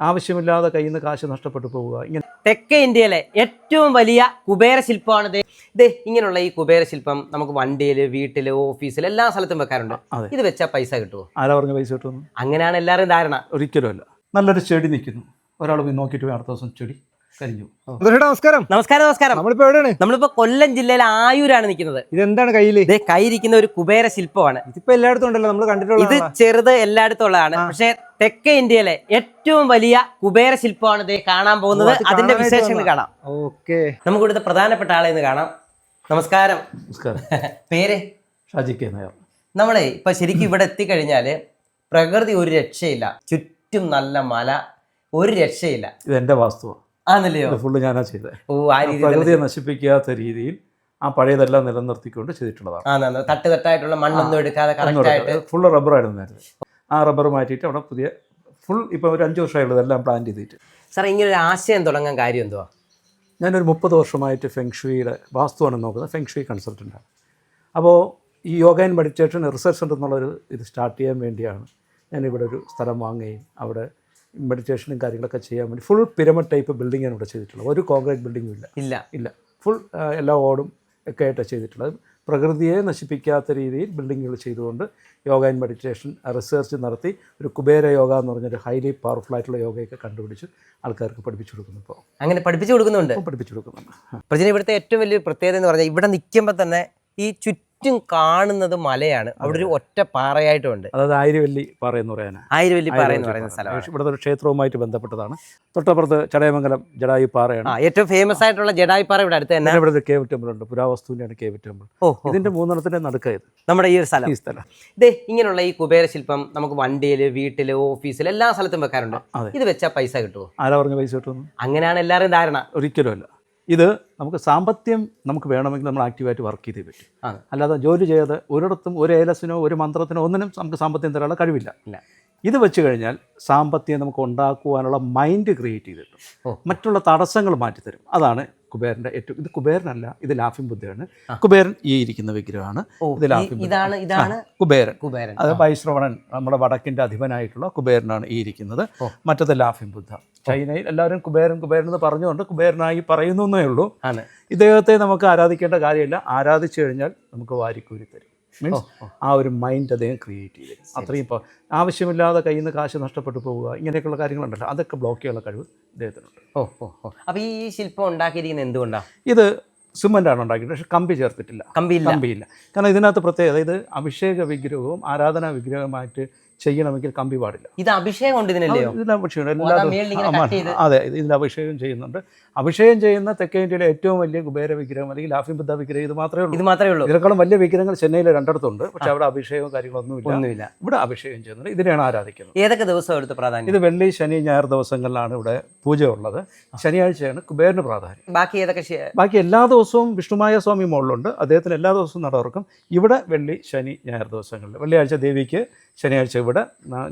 ആവശ്യമില്ലാതെ കയ്യിൽ നിന്ന് കാശ് നഷ്ടപ്പെട്ടു പോവുക. ഇങ്ങനെ തെക്കേ ഇന്ത്യയിലെ ഏറ്റവും വലിയ കുബേര ശില്പമാണ് ഇത് ഇങ്ങനെയുള്ള ഈ കുബേര ശില്പം നമുക്ക് വണ്ടിയിൽ വീട്ടിൽ ഓഫീസിൽ എല്ലാ സ്ഥലത്തും വെക്കാറുണ്ട്. ഇത് വെച്ചാൽ പൈസ കിട്ടുമോ ആരാ പറഞ്ഞ പൈസ കിട്ടുമെന്ന്? അങ്ങനെയാണ് എല്ലാവരും ധാരണ. ഒരിക്കലുമല്ല നല്ലൊരു ചെടി നിൽക്കുന്നു. ഒരാൾ പോയി നോക്കിയിട്ട് അടുത്ത ദിവസം ചെടി. ചേട്ടാ നമസ്കാരം. നമസ്കാരം നമസ്കാരം. നമ്മളിപ്പോ എവിടെയാണ്? നമ്മളിപ്പോ കൊല്ലം ജില്ലയിലെ ആയൂരാണ് നിൽക്കുന്നത്. ഇതെന്താണ് കയ്യിൽ ഇത് കൈയിരിക്കുന്ന ഒരു കുബേര ശില്പമാണ്. ഇതിപ്പോ എല്ലായിടത്തും ഉണ്ടല്ലോ നമ്മൾ കണ്ടിട്ടുള്ളത് ഇത് ചെറുത് എല്ലായിടത്തും ഉള്ളതാണ്. പക്ഷെ തെക്കേ ഇന്ത്യയിലെ ഏറ്റവും വലിയ കുബേര ശില്പമാണ് ഇത് കാണാൻ പോകുന്നത്. അതിന്റെ വിശേഷങ്ങൾ കാണാം. ഓക്കെ. നമുക്ക് ഇവിടുത്തെ പ്രധാനപ്പെട്ട ആളെ ഇന്ന് കാണാം. നമസ്കാരം. നമസ്കാരം. പേര്? ഷാജി കെ നായർ നമ്മളെ ഇപ്പൊ ശരിക്കും ഇവിടെ എത്തിക്കഴിഞ്ഞാൽ പ്രകൃതി ഒരു രക്ഷയില്ല. ചുറ്റും നല്ല മല ഒരു രക്ഷയില്ല. ഇത് എന്റെ വാസ്തുവാണ് ആന്നല്ലയോ ഇത് ഫുള്ള് ഞാനാ ചെയ്തത് ഓ ആ രീതി പ്രകൃതിയെ നശിപ്പിക്കാത്ത രീതിയിൽ ആ പഴയതെല്ലാം നിലനിർത്തിക്കൊണ്ട് ചെയ്തിട്ടുള്ളതാണ്. തട്ട് തട്ടായിട്ടുള്ള മണ്ണൊന്നും എടുക്കാതെ ഫുള്ള് റബ്ബറായിരുന്നു നേരത്തെ. ആ റബ്ബർ മാറ്റിയിട്ട് അവിടെ പുതിയ ഫുൾ ഇപ്പോൾ ഒരു അഞ്ച് വർഷമായുള്ളത് എല്ലാം പ്ലാൻ ചെയ്തിട്ട്. സാർ ഇങ്ങനെ ഒരു ആശയം തുടങ്ങാൻ കാര്യം എന്തുവാ? ഞാനൊരു മുപ്പത് വർഷമായിട്ട് ഫെങ്ഷുയിയുടെ വാസ്തുവാണ് നോക്കുന്നത്. ഫെങ്ഷുയി കൺസൾട്ടന്റാണ് അപ്പോൾ ഈ yoga and meditation research centre എന്നുള്ളൊരു ഇത് സ്റ്റാർട്ട് ചെയ്യാൻ വേണ്ടിയാണ് ഞാനിവിടെ ഒരു സ്ഥലം വാങ്ങുകയും അവിടെ മെഡിറ്റേഷനും കാര്യങ്ങളൊക്കെ ചെയ്യാൻ വേണ്ടി ഫുൾ പിരമിഡ് ടൈപ്പ് ബിൽഡിങ്ങാണ് ഇവിടെ ചെയ്തിട്ടുള്ളത്. ഒരു കോൺക്രീറ്റ് ബിൽഡിങ്ങും ഇല്ല. ഇല്ല. ഇല്ല. ഫുൾ എല്ലാ ഓടും ഒക്കെ ആയിട്ടാണ് ചെയ്തിട്ടുള്ളത്. പ്രകൃതിയെ നശിപ്പിക്കാത്ത രീതിയിൽ ബിൽഡിങ്ങുകൾ ചെയ്തുകൊണ്ട് യോഗ ആൻഡ് മെഡിറ്റേഷൻ റിസർച്ച് നടത്തി ഒരു കുബേര യോഗ എന്ന് പറഞ്ഞൊരു ഹൈലി പവർഫുൾ ആയിട്ടുള്ള യോഗയൊക്കെ കണ്ടുപിടിച്ച് ആൾക്കാർക്ക് പഠിപ്പിച്ചു കൊടുക്കുന്നു ഇപ്പോൾ അങ്ങനെ പഠിപ്പിച്ചു കൊടുക്കുന്നുണ്ട്. പഠിപ്പിച്ചു കൊടുക്കുന്നുണ്ട്. പ്രജന ഇവിടുത്തെ ഏറ്റവും വലിയ പ്രത്യേകത എന്ന് പറഞ്ഞാൽ ഇവിടെ നിൽക്കുമ്പോൾ തന്നെ ഈ ചുറ്റും കാണുന്നത് മലയാണ്. അവിടെ ഒരു ഒറ്റ പാറയായിട്ടുണ്ട് അതായത് ആയിരവല്ലി പാറ എന്ന് പറയാൻ ആയിരവല്ലി പാറ എന്ന് പറയുന്ന സ്ഥലമാണ്. ഇവിടുത്തെ ഒരു ക്ഷേത്രവുമായിട്ട് ബന്ധപ്പെട്ടതാണ്. തൊട്ടപ്പുറത്ത് ചടയമംഗലം ജഡായു പാറയാണ്. ഏറ്റവും ഫേമസ് ആയിട്ടുള്ള ജഡായു പാറ ഇവിടെ അടുത്ത് തന്നെ. ഇവിടെ ഒരു കേവ് ടെമ്പിൾ ഉണ്ട്. പുരാവസ്തുവിന്റെയാണ് കേവ് ടെമ്പിൾ ഇതിന്റെ മൂന്നെണ്ണത്തിന്റെ നടുക്കായത് നമ്മുടെ ഈ ഒരു സ്ഥലം. ഈ സ്ഥലം. ഇതേ ഇങ്ങനെയുള്ള ഈ കുബേര ശില്പം നമുക്ക് വണ്ടിയിൽ വീട്ടിൽ ഓഫീസിൽ എല്ലാ സ്ഥലത്തും വെക്കാറുണ്ട്. ഇത് വെച്ചാൽ പൈസ കിട്ടുമോ ആരാ പറഞ്ഞ പൈസ കിട്ടുമെന്ന്? അങ്ങനെയാണ് എല്ലാവരും ധാരണ. ഒരിക്കലുമല്ല ഇത് നമുക്ക് സാമ്പത്തികം നമുക്ക് വേണമെങ്കിൽ നമ്മൾ ആക്റ്റീവായിട്ട് വർക്ക് ചെയ്തേ പറ്റും. അല്ലാതെ ജോലി ചെയ്ത് ഒരിടത്തും ഒരു ഏലസിനോ ഒരു മന്ത്രത്തിനോ ഒന്നിനും നമുക്ക് സാമ്പത്തികം തരാനുള്ള കഴിവില്ല. ഇത് വെച്ച് കഴിഞ്ഞാൽ സാമ്പത്തികം നമുക്ക് ഉണ്ടാക്കുവാനുള്ള മൈൻഡ് ക്രിയേറ്റ് ചെയ്തിട്ടും. മറ്റുള്ള തടസ്സങ്ങൾ മാറ്റിത്തരും അതാണ് കുബേരന്റെ ഏറ്റവും ഇത് കുബേരനല്ല ഇത് ലാഫിംഗ് ബുദ്ധയാണ്. കുബേരൻ ഈ ഇരിക്കുന്ന വിഗ്രഹമാണ്. ഇത് ലാഫിൻ ലാഫിംഗ് ഇതാണ് ഇതാണ് കുബേരൻ. കുബേരൻ. അത് വൈശ്രവണൻ നമ്മുടെ വടക്കിന്റെ അധിപനായിട്ടുള്ള കുബേരനാണ് ഈ ഇരിക്കുന്നത്. മറ്റത് ലാഫിംഗ് ബുദ്ധ. ചൈനയിൽ എല്ലാവരും കുബേരൻ കുബേരൻ എന്ന് പറഞ്ഞുകൊണ്ട് കുബേരനായി പറയുന്നു എന്നേ ഉള്ളൂ ഇദ്ദേഹത്തെ നമുക്ക് ആരാധിക്കേണ്ട കാര്യമില്ല. ആരാധിച്ചു കഴിഞ്ഞാൽ നമുക്ക് വാരിക്കൂരി തരും. മീൻസ് ആ ഒരു മൈൻഡ് അദ്ദേഹം ക്രിയേറ്റ് ചെയ്ത്. തരും അത്രയും ഇപ്പോൾ ആവശ്യമില്ലാതെ കയ്യിൽ നിന്ന് കാശ് നഷ്ടപ്പെട്ടു പോവുക ഇങ്ങനെയൊക്കെയുള്ള കാര്യങ്ങളുണ്ടല്ലോ. അതൊക്കെ ബ്ലോക്ക് ചെയ്യാനുള്ള കഴിവ് ഇദ്ദേഹത്തിനുണ്ട്. ഓ ഓ ഓ. അപ്പൊ ഈ ശില്പം ഉണ്ടാക്കിയിരിക്കുന്നത് എന്തുകൊണ്ടാണ് ഇത് സിമന്റാണ് ഉണ്ടാക്കിയത് പക്ഷെ കമ്പി ചേർത്തിട്ടില്ല. കമ്പിയില്ല. കമ്പിയില്ല. കാരണം ഇതിനകത്ത് പ്രത്യേകത ഇത് അഭിഷേക വിഗ്രഹവും ആരാധനാ വിഗ്രഹമായിട്ട് ചെയ്യണമെങ്കിൽ കമ്പി പാടില്ല. ഇത് അഭിഷേകം ഉണ്ട് ഇതിനല്ലയോ ഇതിൽ അഭിഷേകം അതാ എല്ലാ ഇതിൽ അഭിഷേകം ചെയ്യുന്നുണ്ട്. അഭിഷേകം ചെയ്യുന്ന തെക്കേ ഇന്ത്യയിലെ ഏറ്റവും വലിയ കുബേര വിഗ്രഹം അല്ലെങ്കിൽ ലാഫി ബുദ്ധ വിഗ്രഹം ഇത് മാത്രമേ ഉള്ളൂ. ഇത് മാത്രമേ ഉള്ളൂ. ഇതിനേക്കാളും വലിയ വിഗ്രഹങ്ങൾ ചെന്നൈയിലെ രണ്ടിടത്തുണ്ട്. പക്ഷെ അവിടെ അഭിഷേകവും കാര്യങ്ങളൊന്നുമില്ല. ഒന്നുമില്ല. ഇവിടെ അഭിഷേകം ചെയ്യുന്നുണ്ട്. ഇതിനെയാണ് ആരാധിക്കുന്നത്. ഏതൊക്കെ ദിവസം എടുത്ത് പ്രാധാന്യം? ഇത് വെള്ളി ശനി ഞായർ ദിവസങ്ങളിലാണ് ഇവിടെ പൂജ ഉള്ളത്. ശനിയാഴ്ചയാണ് കുബേരന് പ്രാധാന്യം. ബാക്കി ഏതൊക്കെ ബാക്കി എല്ലാ ദിവസവും വിഷ്ണുമായ സ്വാമി മുകളിലുണ്ട്. അദ്ദേഹത്തിന് എല്ലാ ദിവസവും നടക്കും ഇവിടെ വെള്ളി ശനി ഞായർ ദിവസങ്ങളിൽ. വെള്ളിയാഴ്ച ദേവിക്ക് ശനിയാഴ്ച ഇവിടെ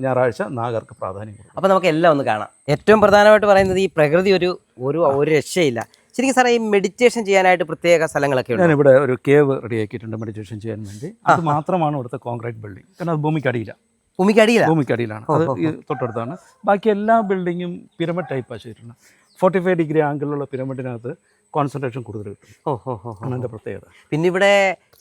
ഞായറാഴ്ച നാഗർക്ക് പ്രാധാന്യം കൊടുക്കും. അപ്പോൾ നമുക്ക് എല്ലാം ഒന്ന് കാണാം. ഏറ്റവും പ്രധാനമായിട്ട് പറയുന്നത് ഈ പ്രകൃതി ഒരു ഒരു ഒരു രക്ഷയില്ല. ശരിക്കും സാറേ ഈ മെഡിറ്റേഷൻ ചെയ്യാനായിട്ട് പ്രത്യേക സ്ഥലങ്ങളൊക്കെ ഞാൻ ഇവിടെ ഒരു കേവ് റെഡിയാക്കിയിട്ടുണ്ട് മെഡിറ്റേഷൻ ചെയ്യാൻ വേണ്ടി. അത് മാത്രമാണ് ഇവിടുത്തെ കോൺക്രീറ്റ് ബിൽഡിംഗ് കാരണം അത് ഭൂമിക്കടിയില്ല ഭൂമിക്കടിയില്ല ഭൂമിക്കടിയിലാണ് അത് തൊട്ടടുത്താണ്. ബാക്കി എല്ലാ ബിൽഡിങ്ങും പിരമിഡ് ടൈപ്പാണ് ചെയ്തിട്ടുണ്ട്. ഫോർട്ടി ഫൈവ് ഡിഗ്രി ആംഗിളിലുള്ള പിരമിഡിനകത്ത് കോൺസെൻട്രേഷൻ കൂടുതൽ കിട്ടും. ഓ ഓ ഓ ആണ് എന്റെ പ്രത്യേകത. പിന്നെ ഇവിടെ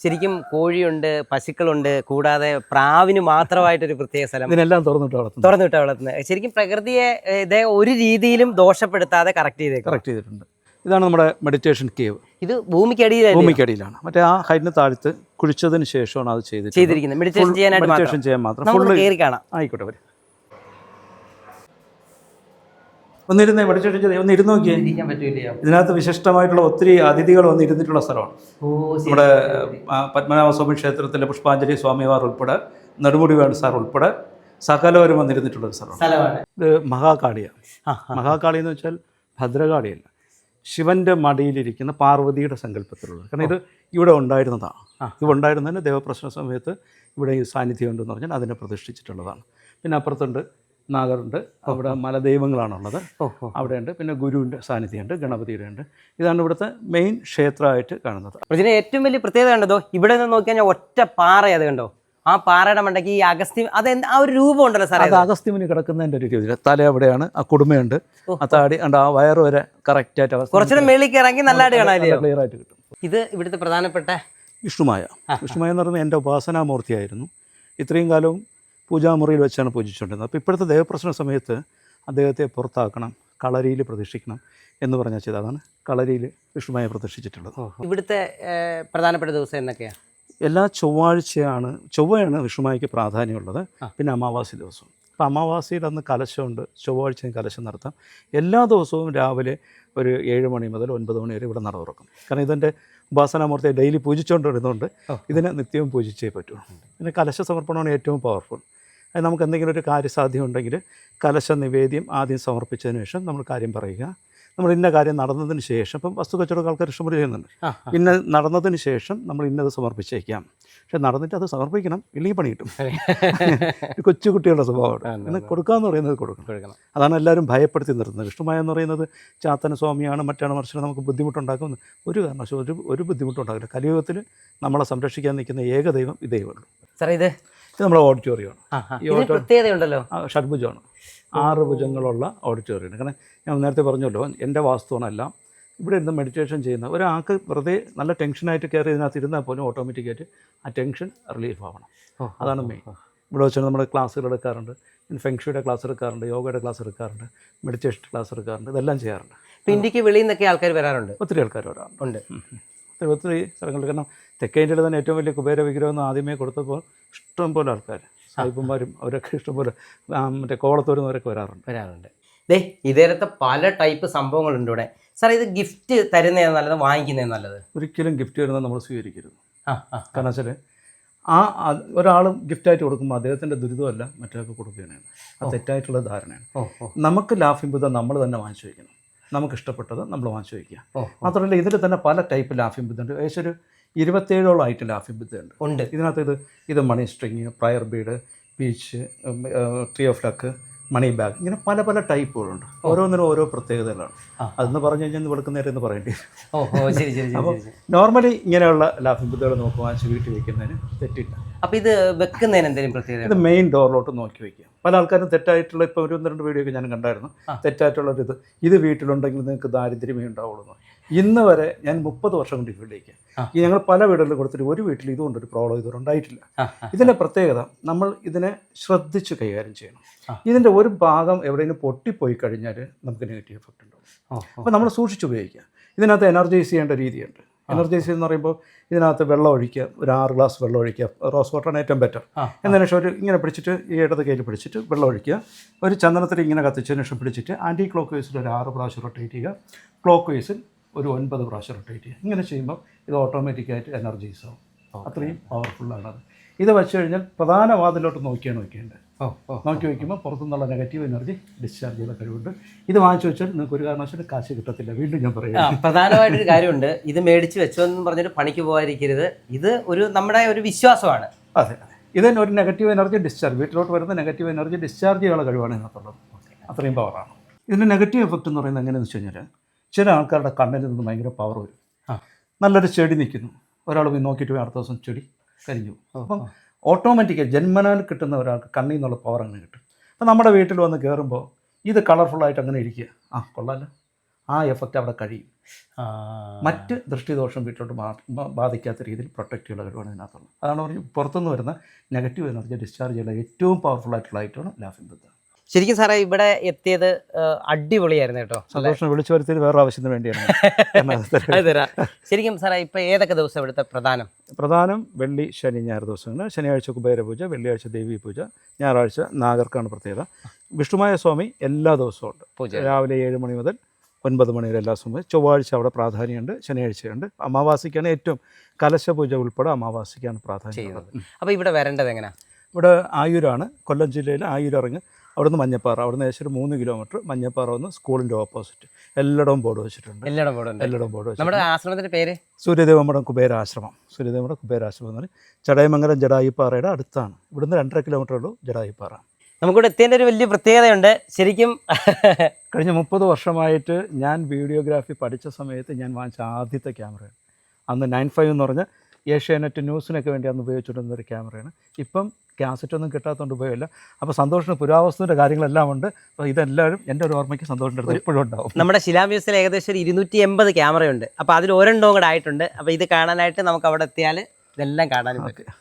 ശരിക്കും കോഴിയുണ്ട് പശുക്കളുണ്ട് കൂടാതെ പ്രാവിന് മാത്രമായിട്ടൊരു പ്രത്യേക സ്ഥലം. ഇതിനെല്ലാം തുറന്നിട്ട് വളർത്തുന്നത്. തുറന്നിട്ട് വളർത്തുന്നത്. ശരിക്കും പ്രകൃതിയെ ഇത് ഒരു രീതിയിലും ദോഷപ്പെടുത്താതെ കറക്റ്റ് ചെയ്തേക്കും കറക്റ്റ് ചെയ്തിട്ടുണ്ട്. ഇതാണ് നമ്മുടെ മെഡിറ്റേഷൻ കേവ് ഇത് ഭൂമിക്കടിയിൽ ഭൂമിക്കടിയിലാണ്. മറ്റേ ആ ഹൈറ്റിന് താഴ്ത്ത് കുഴിച്ചതിന് ശേഷമാണ് അത് ചെയ്ത് ചെയ്തിരിക്കുന്നത്. മെഡിറ്റേഷൻ ചെയ്യാൻ മാത്രം. ആയിക്കോട്ടെ വരും. ഒന്നിരുന്നേ പഠിച്ചു ചെയ്ത് ഒന്ന് ഇരുന്ന് നോക്കിയേ. ഇതിനകത്ത് വിശിഷ്ടമായിട്ടുള്ള ഒത്തിരി അതിഥികൾ വന്ന് ഇരുന്നിട്ടുള്ള സ്ഥലമാണ് നമ്മുടെ പത്മനാഭസ്വാമി ക്ഷേത്രത്തിലെ പുഷ്പാഞ്ജലി സ്വാമിമാർ ഉൾപ്പെടെ നെടുമുടി വേണു സാർ ഉൾപ്പെടെ സകലവരും വന്നിരുന്നിട്ടുള്ള ഒരു സ്ഥലമാണ്. ഇത് മഹാകാളിയാണ്. മഹാകാളി എന്ന് വെച്ചാൽ ഭദ്രകാളിയല്ല. ശിവന്റെ മടിയിലിരിക്കുന്ന പാർവതിയുടെ സങ്കല്പത്തിലുള്ളത്. കാരണം ഇത് ഇവിടെ ഉണ്ടായിരുന്നതാണ് ഇവിടെ ഇത് ഉണ്ടായിരുന്നതിന് ദേവപ്രശ്ന സമയത്ത് ഇവിടെ ഈ സാന്നിധ്യം ഉണ്ടെന്ന് പറഞ്ഞാൽ അതിനെ പ്രതിഷ്ഠിച്ചിട്ടുള്ളതാണ്. പിന്നെ അപ്പുറത്തുണ്ട് നാഗറുണ്ട്. അവിടെ മലദൈവങ്ങളാണുള്ളത്. അവിടെയുണ്ട്. പിന്നെ ഗുരുവിന്റെ സാന്നിധ്യമുണ്ട് ഗണപതിയുടെ ഉണ്ട് ഇതാണ് ഇവിടുത്തെ മെയിൻ ക്ഷേത്രമായിട്ട് കാണുന്നത്. ഇതിന് ഏറ്റവും വലിയ പ്രത്യേകത കണ്ടതോ ഇവിടെ നിന്ന് നോക്കി കഴിഞ്ഞാൽ ഒറ്റ പാറ അത് കണ്ടോ? ആ പാറയുടെ മണ്ടയ്ക്ക് ഈ അഗസ്തി അത് ആ ഒരു രൂപം ഉണ്ടല്ലോ സാറേ അത് അഗസ്ത്യമുനി കിടക്കുന്നതിന്റെ ഒരു രീതിയിൽ തല എവിടെയാണ് ആ കുടുമയുണ്ട്. ആ താടി ഉണ്ട് ആ വയർ വരെ കറക്റ്റായിട്ട് അവസ്ഥ കുറച്ചുകൂടെ മേളിൽ ഇറങ്ങി നല്ല അടി കാണാമല്ലോ ക്ലിയർ ആയിട്ട് കിട്ടും. ഇത് ഇവിടുത്തെ പ്രധാനപ്പെട്ട വിഷ്ണുമായ. വിഷ്ണുമായ എന്ന് പറയുന്നത് എന്റെ ഉപാസനാമൂർത്തിയായിരുന്നു. ഇത്രയും കാലവും പൂജാമുറിയിൽ വെച്ചാണ് പൂജിച്ചുകൊണ്ടിരുന്നത്. അപ്പോൾ ഇപ്പോഴത്തെ ദേവപ്രശ്ന സമയത്ത് അദ്ദേഹത്തെ പുറത്താക്കണം കളരിയിൽ പ്രതീക്ഷിക്കണം എന്ന് പറഞ്ഞാൽ ചെയ്ത് അതാണ് കളരിയിൽ വിഷ്ണുമായി പ്രതീക്ഷിച്ചിട്ടുള്ളത് ഇവിടുത്തെ പ്രധാനപ്പെട്ട ദിവസം എന്നൊക്കെയാണ് എല്ലാ ചൊവ്വാഴ്ചയാണ് ചൊവ്വയാണ് വിഷ്ണുമായിക്ക് പ്രാധാന്യമുള്ളത്. പിന്നെ അമാവാസി ദിവസം. അപ്പോൾ അമാവാസിയിൽ അന്ന് കലശമുണ്ട്. ചൊവ്വാഴ്ചയും കലശം നടത്താം. എല്ലാ ദിവസവും രാവിലെ ഒരു ഏഴ് മണി മുതൽ ഒൻപത് മണി വരെ ഇവിടെ നട തുറക്കും കാരണം ഇതെന്റെ ഉപാസനാമൂർത്തിയെ ഡെയിലി പൂജിച്ചുകൊണ്ടിരുന്നതുകൊണ്ട് ഇതിനെ നിത്യവും പൂജിച്ചേ പറ്റുള്ളൂ പിന്നെ കലശ സമർപ്പണമാണ് ഏറ്റവും പവർഫുൾ നമുക്ക് എന്തെങ്കിലും ഒരു കാര്യസാധ്യം ഉണ്ടെങ്കിൽ കലശ നിവേദ്യം ആദ്യം സമർപ്പിച്ചതിന് ശേഷം നമ്മൾ കാര്യം പറയുക. നമ്മൾ ഇന്ന കാര്യം നടന്നതിന് ശേഷം ഇപ്പം വസ്തു കച്ചവടം ആൾക്കാർ ഇഷ്ടംപോലെ ചെയ്യുന്നുണ്ട്. ഇന്ന നടന്നതിന് ശേഷം നമ്മൾ ഇന്നത് സമർപ്പിച്ചേക്കാം. പക്ഷെ നടന്നിട്ട് അത് സമർപ്പിക്കണം ഇല്ലെങ്കിൽ പണി കിട്ടും. ഒരു കൊച്ചു കുട്ടികളുടെ സ്വഭാവമാണ്. എന്ന് കൊടുക്കാന്ന് പറയുന്നത് കൊടുക്കണം. അതാണ് എല്ലാവരും ഭയപ്പെടുത്തി നിർത്തുന്നത്. വിഷ്ണുമായ എന്ന് പറയുന്നത് ചാത്തന സ്വാമിയാണ് മറ്റാണ് മറിച്ചാണ് നമുക്ക് ബുദ്ധിമുട്ടുണ്ടാക്കുന്നത് ഒരു കാരണവശാലും ഒരു ഒരു ബുദ്ധിമുട്ടുണ്ടാകില്ല കലിയുഗത്തിൽ നമ്മളെ സംരക്ഷിക്കാൻ നിൽക്കുന്ന ഏക ദൈവം ഇതേ ഉള്ളൂ. സാറേ ഇത് ഇത് നമ്മുടെ ഓഡിറ്റോറിയമാണ്. ഇതിന് പ്രത്യേകതയുണ്ടല്ലോ? ഷഡ്ഭുജമാണ്. ആറ് ഭുജങ്ങളുള്ള ഓഡിറ്റോറിയം കാരണം ഞാൻ നേരത്തെ പറഞ്ഞല്ലോ എന്റെ വാസ്തുവാണെല്ലാം ഇവിടെ ഇരുന്ന് മെഡിറ്റേഷൻ ചെയ്യുന്ന ഒരാൾക്ക് വെറുതെ നല്ല ടെൻഷനായിട്ട് കയറി ഇതിനകത്ത് ഇരുന്നാൽ പോലും ഓട്ടോമാറ്റിക്കായിട്ട് ആ ടെൻഷൻ റിലീഫ് ആവണം. അതാണ് മെയിൻ ഇവിടെ വെച്ചാൽ നമ്മൾ ക്ലാസ്സുകൾ എടുക്കാറുണ്ട്. ഫെങ്ഷുയുടെ ക്ലാസ് എടുക്കാറുണ്ട് യോഗയുടെ ക്ലാസ് എടുക്കാറുണ്ട് മെഡിറ്റേഷൻ ക്ലാസ് എടുക്കാറുണ്ട് ഇതെല്ലാം ചെയ്യാറുണ്ട്. ഇപ്പോൾ ഇന്ത്യയ്ക്ക് വെളിയിൽ നിന്നൊക്കെ ആൾക്കാർ വരാറുണ്ട്? ഒത്തിരി ആൾക്കാർ വരാറുണ്ട്. ഒത്തിരി ഒത്തിരി സ്ഥലങ്ങളിൽ കാരണം തെക്കേ ഇന്ത്യയിൽ തന്നെ ഏറ്റവും വലിയ കുബേര വിഗ്രഹം എന്ന് ആദ്യമേ കൊടുത്തപ്പോൾ ഇഷ്ടം പോലെ ആൾക്കാർ സാഹിബന്മാരും അവരൊക്കെ ഇഷ്ടംപോലെ മറ്റേ മറ്റേ അവരൊക്കെ വരാറുണ്ട്. വരാറുണ്ട്. ദേ ഇതേരത്തെ പല ടൈപ്പ് സംഭവങ്ങളുണ്ട് ഇവിടെ. സാർ ഇത് ഗിഫ്റ്റ് തരുന്നതാണ് നല്ലത് വാങ്ങിക്കുന്നതാണ് നല്ലത്? ഒരിക്കലും ഗിഫ്റ്റ് തരുന്നത് നമ്മൾ സ്വീകരിക്കരുത്. ആ ആ കാരണം വെച്ചാൽ ആ ഒരാൾ ഗിഫ്റ്റായിട്ട് കൊടുക്കുമ്പോൾ അദ്ദേഹത്തിന്റെ ദുരിതമല്ല മറ്റൊരാൾക്ക് കൊടുക്കുകയാണ്. അത് തെറ്റായിട്ടുള്ള ധാരണയാണ്. നമുക്ക് ലാഫിംബുദ്ധം നമ്മൾ തന്നെ വാങ്ങിച്ചു വയ്ക്കണം. നമുക്ക് ഇഷ്ടപ്പെട്ടത് നമ്മൾ വാങ്ങിച്ചു വയ്ക്കുക. മാത്രമല്ല ഇതിൽ തന്നെ പല ടൈപ്പ് ലാഫിംബുദ്ധുണ്ട് ഏകദേശം ഒരു ഇരുപത്തേഴോളം ആയിട്ട് ലാഫിംബുദ്ധുണ്ട് ഉണ്ട്. ഇതിനകത്ത് ഇത് ഇത് money string prayer bead peach tree of luck money bag ഇങ്ങനെ പല പല ടൈപ്പുകളുണ്ട് ഓരോന്നിനും ഓരോ പ്രത്യേകതകളാണ്. അതെന്ന് പറഞ്ഞു കഴിഞ്ഞാൽ ഇന്ന് വെളുക്കുന്നേരം എന്ന് പറയേണ്ടി വരും. ശരി നോർമലി ഇങ്ങനെയുള്ള ലാഫിംബുദ്ധകൾ നമുക്ക് വാങ്ങിച്ച് വീട്ടിൽ വെക്കുന്നതിന് തെറ്റില്ല. അപ്പോൾ ഇത് വെക്കുന്നതിന് എന്തെങ്കിലും പ്രത്യേകത ഇത് മെയിൻ ഡോറിലോട്ട് നോക്കി വെക്കുക. പല ആൾക്കാരും തെറ്റായിട്ടുള്ള ഇപ്പോൾ ഒരു ഒന്ന് രണ്ട് വീഡിയോ ഒക്കെ ഞാൻ കണ്ടായിരുന്നു. തെറ്റായിട്ടുള്ളൊരിത് ഇത് വീട്ടിലുണ്ടെങ്കിൽ നിങ്ങൾക്ക് ദാരിദ്ര്യമേ ഉണ്ടാവുള്ളൂ. ഇന്ന് വരെ ഞാൻ മുപ്പത് വർഷം കൊണ്ട് ഈ ഫീൽഡിലേക്ക് ഈ ഞങ്ങൾ പല വീടുകളിൽ കൊടുത്തിട്ട് ഒരു വീട്ടിൽ ഇതുകൊണ്ടൊരു പ്രോബ്ലം ഇതുവരെ ഉണ്ടായിട്ടില്ല. ഇതിന്റെ പ്രത്യേകത നമ്മൾ ഇതിനെ ശ്രദ്ധിച്ച് കൈകാര്യം ചെയ്യണം. ഇതിന്റെ ഒരു ഭാഗം എവിടെയെങ്കിലും പൊട്ടിപ്പോയി കഴിഞ്ഞാൽ നമുക്ക് നെഗറ്റീവ് എഫക്റ്റ് ഉണ്ടാവും. അപ്പോൾ നമ്മൾ സൂക്ഷിച്ച് ഉപയോഗിക്കുക. ഇതിനകത്ത് എനർജൈസ് ചെയ്യേണ്ട രീതിയുണ്ട്. എനർജൈസ് എന്ന് പറയുമ്പോൾ ഇതിനകത്ത് വെള്ളം ഒഴിക്കുക ഒരു ആറ് ഗ്ലാസ് വെള്ളം ഒഴിക്കുക റോസ് വാട്ടറാണ് ഏറ്റവും ബെറ്റർ എന്നതിന് ശേഷം ഒരു ഇങ്ങനെ പിടിച്ചിട്ട് ഈ ഇടത് കയ്യിൽ പിടിച്ചിട്ട് വെള്ളം ഒഴിക്കുക. ഒരു ചന്ദനത്തിൽ ഇങ്ങനെ കത്തിച്ചതിന് ശേഷം പിടിച്ചിട്ട് ആന്റി ക്ലോക്ക് വൈസിൽ ഒരു ആറ് പ്രാവശ്യം റൊട്ടേറ്റ് ചെയ്യുക. ക്ലോക്ക് വൈസിൽ ഒരു ഒൻപത് പ്രാവശ്യം റൊട്ടേറ്റ് ചെയ്യുക. ഇങ്ങനെ ചെയ്യുമ്പോൾ ഇത് ഓട്ടോമാറ്റിക്കായിട്ട് എനർജീസ് ആവും. അത്രയും പവർഫുള്ളാണ് അത്. ഇത് വെച്ച് കഴിഞ്ഞാൽ പ്രധാന വാതിലോട്ട് നോക്കിയാണ് ഓ. നോക്കി വയ്ക്കുമ്പോൾ പുറത്തുനിന്നുള്ള നെഗറ്റീവ് എനർജി ഡിസ്ചാർജ് ചെയ്ത കഴിവുണ്ട്. ഇത് വാങ്ങിച്ചു വെച്ചാൽ നിങ്ങൾക്ക് ഒരു കാരണവശാലും കാശ് കിട്ടത്തില്ല. വീണ്ടും ഞാൻ പറയാം പ്രധാനമായിട്ടൊരു കാര്യമുണ്ട്. ഇത് മേടിച്ച് വെച്ചോന്നും പറഞ്ഞിട്ട് പണിക്ക് പോകാതിരിക്കരുത്. ഇത് ഒരു നമ്മുടെ ഒരു വിശ്വാസമാണ്. അതെ അതെ. ഇതിന് ഒരു നെഗറ്റീവ് എനർജി ഡിസ്ചാർജ് വീട്ടിലോട്ട് വരുന്ന നെഗറ്റീവ് എനർജി ഡിസ്ചാർജ് ചെയ്യാനുള്ള കഴിവാണ് ഇതിനകത്തുള്ളത്. അത്രയും പവറാണ് ഇതിന്റെ നെഗറ്റീവ് എഫക്റ്റ് എന്ന് പറയുന്നത് എങ്ങനെയാണെന്ന് വെച്ച് കഴിഞ്ഞാൽ ചില ആൾക്കാരുടെ കണ്ണിൽ നിന്ന് ഭയങ്കര പവർ വരും. നല്ലൊരു ചെടി നിൽക്കുന്നു. ഒരാൾ പോയി നോക്കിയിട്ട് പോയി അടുത്ത ദിവസം ചെടി കരിഞ്ഞു. അപ്പം ഓട്ടോമാറ്റിക്കായി ജന്മനാൽ കിട്ടുന്ന ഒരാൾക്ക് കണ്ണിൽ നിന്നുള്ള പവർ അങ്ങനെ കിട്ടും. അപ്പം നമ്മുടെ വീട്ടിൽ വന്ന് കയറുമ്പോൾ ഇത് കളർഫുള്ളായിട്ട് അങ്ങനെ ഇരിക്കുക. ആ കൊള്ളാമല്ലോ ആ എഫക്റ്റ് അവിടെ കഴിയും. മറ്റ് ദൃഷ്ടിദോഷം വീട്ടിലോട്ട് ബാധിക്കാത്ത രീതിയിൽ പ്രൊട്ടക്റ്റ് ചെയ്യുന്ന കഴിവാണ് ഇതിനകത്തുള്ളത്. അതാണ് പറഞ്ഞു പുറത്തുനിന്ന് വരുന്ന നെഗറ്റീവ് എനർജി ഡിസ്ചാർജ് ചെയ്യുന്ന ഏറ്റവും പവർഫുൾ ആയിട്ടുള്ള ലൈറ്റാണ് ലാഫിംഗ് ബുദ്ധ ശരിക്കും സാറേ ഇവിടെ എത്തിയത് അടിപൊളിയായിരുന്നു കേട്ടോ. സന്തോഷം വിളിച്ചു വരുത്തിയത് വേറെ ആവശ്യത്തിന് വേണ്ടിയാണ്. തരാം. ശരിക്കും സാറേ ഇപ്പൊ ഏതൊക്കെ ദിവസം ഇവിടുത്തെ പ്രധാനം? പ്രധാനം വെള്ളി ശനി ഞായർ ദിവസങ്ങൾ ശനിയാഴ്ച കുബേരപൂജ വെള്ളിയാഴ്ച ദേവി പൂജ ഞായറാഴ്ച നാഗർക്കാണ് പ്രത്യേകത. വിഷ്ണുമായ സ്വാമി എല്ലാ ദിവസവും ഉണ്ട്. പൂജ. രാവിലെ ഏഴ് മണി മുതൽ ഒൻപത് മണി വരെ എല്ലാ സമയവും ചൊവ്വാഴ്ച അവിടെ പ്രാധാന്യമുണ്ട് ശനിയാഴ്ചയുണ്ട്. അമാവാസിക്കാണ് ഏറ്റവും കലശപൂജ ഉൾപ്പെടെ അമാവാസിക്കാണ് പ്രാധാന്യം അപ്പോൾ ഇവിടെ വരേണ്ടത് എങ്ങനെയാണ് ഇവിടെ ആയൂരാണ് കൊല്ലം ജില്ലയിൽ ആയൂർ ഇറങ്ങി അവിടുന്ന് മഞ്ഞപ്പാറ അവിടുന്ന് ഏകദേശം ഒരു മൂന്ന് കിലോമീറ്റർ മഞ്ഞപ്പാറ വന്ന് സ്കൂളിന്റെ ഓപ്പോസിറ്റ് എല്ലായിടവും ബോർഡ് വെച്ചിട്ടുണ്ട്. എല്ലായിടം ബോർഡ് എല്ലായിടവും ബോർഡ് നമ്മുടെ ആശ്രമത്തിന്റെ പേര്? സൂര്യദേവമഠം കുബേരാശ്രമം. സൂര്യദേവമഠം കുബേരാശ്രമം എന്ന് പറഞ്ഞാൽ ചടയമംഗലം ജടായിപ്പാറയുടെ അടുത്താണ്. ഇവിടുന്ന് രണ്ടര കിലോമീറ്റർ ഉള്ളൂ ജടായിപ്പാറ. നമുക്കിവിടെ എത്തിയതിന്റെ ഒരു വലിയ പ്രത്യേകതയുണ്ട്. ശരിക്കും കഴിഞ്ഞ മുപ്പത് വർഷമായിട്ട് ഞാൻ വീഡിയോഗ്രാഫി പഠിച്ച സമയത്ത് ഞാൻ വാങ്ങിച്ച ആദ്യത്തെ ക്യാമറയാണ്. അന്ന് നയൻ ഫൈവ് എന്ന് പറഞ്ഞ ഏഷ്യാനെറ്റ് ന്യൂസിനൊക്കെ വേണ്ടി അന്ന് ഉപയോഗിച്ചുകൊണ്ടിരുന്ന ഒരു ക്യാമറയാണ്. ഇപ്പം കാസറ്റ് ഒന്നും കിട്ടാത്തതുകൊണ്ട് ഉപയോഗമില്ല. അപ്പോൾ സന്തോഷിന് പുരാവസ്തുവിന്റെ കാര്യങ്ങളെല്ലാം ഉണ്ട്. അപ്പോൾ ഇതെല്ലാവരും എന്റെ ഒരു ഓർമ്മയ്ക്ക് സന്തോഷിന്റെ അടുത്ത് എപ്പോഴും ഉണ്ടാവും. നമ്മുടെ ശിലാമ്യൂസിൽ ഏകദേശം ഒരു ഇരുന്നൂറ്റി എൺപത് ക്യാമറയുണ്ട്. അപ്പോൾ അതിൽ ഒരെണ്ണവും കൂടെ ആയിട്ടുണ്ട്. അപ്പോൾ ഇത് കാണാനായിട്ട് നമുക്ക് അവിടെ എത്തിയാൽ ഇതെല്ലാം കാണാനും പറ്റും.